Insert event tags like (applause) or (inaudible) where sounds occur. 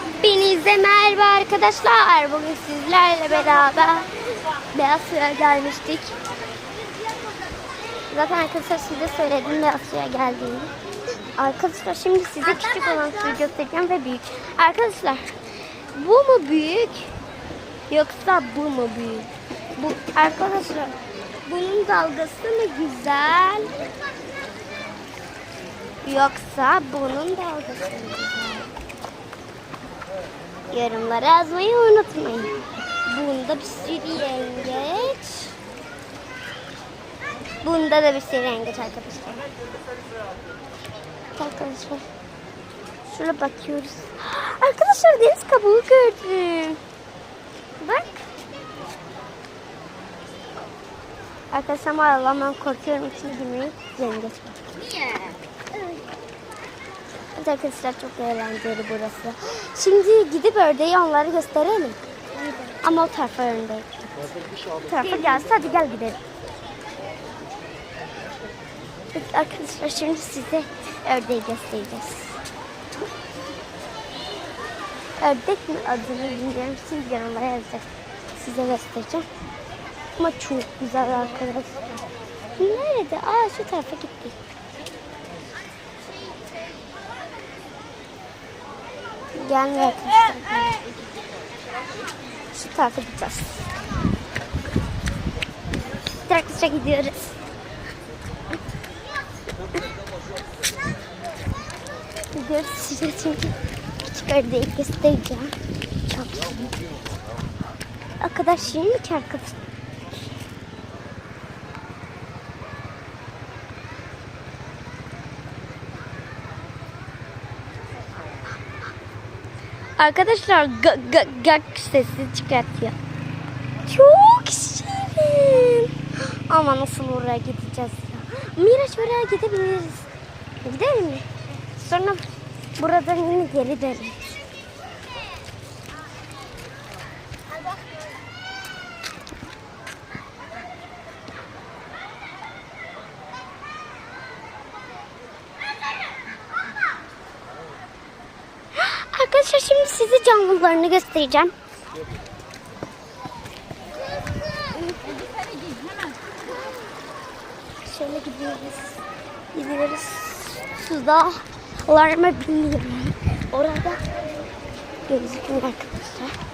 Hepinize merhaba arkadaşlar. Bugün sizlerle beraber Beyaz Suya gelmiştik. Zaten arkadaşlar size söyledim Beyaz Suya geldiğini. Arkadaşlar şimdi size küçük olan suyu göstereceğim ve büyük. Arkadaşlar bu mu büyük yoksa bu mu büyük? Bu arkadaşlar bunun dalgası mı güzel yoksa bunun dalgası mı güzel? Yorumlara yazmayı unutmayın. Bunda bir sürü yengeç. Bunda da bir sürü yengeç arkadaşlar. Arkadaşlar. Şöyle bakıyoruz. (gasps) Arkadaşlar deniz kabuğu gördüm. Bak. Arkadaşlar mağaradan ben korkuyorum içine girmeyi. Yengeç. Niye? Evet arkadaşlar çok eğlenceli burası. Şimdi gidip ördeği onlara gösterelim. Ama o tarafa ördek. Bu tarafa gelsin hadi gel gidelim. Evet arkadaşlar şimdi size ördeği göstereceğiz. Ördek mi adını bilmiyorum. Siz yorumlara yazacak. Size göstereceğim. Ama çok güzel arkadaşlar. Nerede? Aa şu tarafa gittik. Arkadaşlar. Şu tarafa gideceğiz. Arkadaşlar gidiyoruz. Gidiyoruz size çünkü küçük ördeği göstereceğim. Çok iyi. O kadar mi ki arkadaşlar? Arkadaşlar gak gak gak sesi çıkartıyor. Çok şirin. Ama nasıl oraya gideceğiz ya? Miraç oraya gidebiliriz. Gidelim mi? Sonra buradan yine geri döneriz. Arkadaşlar şimdi size canlılarını göstereceğim. Şöyle gidiyoruz. Gidiyoruz. Suda var mı bilmiyorum. Orada gözüküyor arkadaşlar.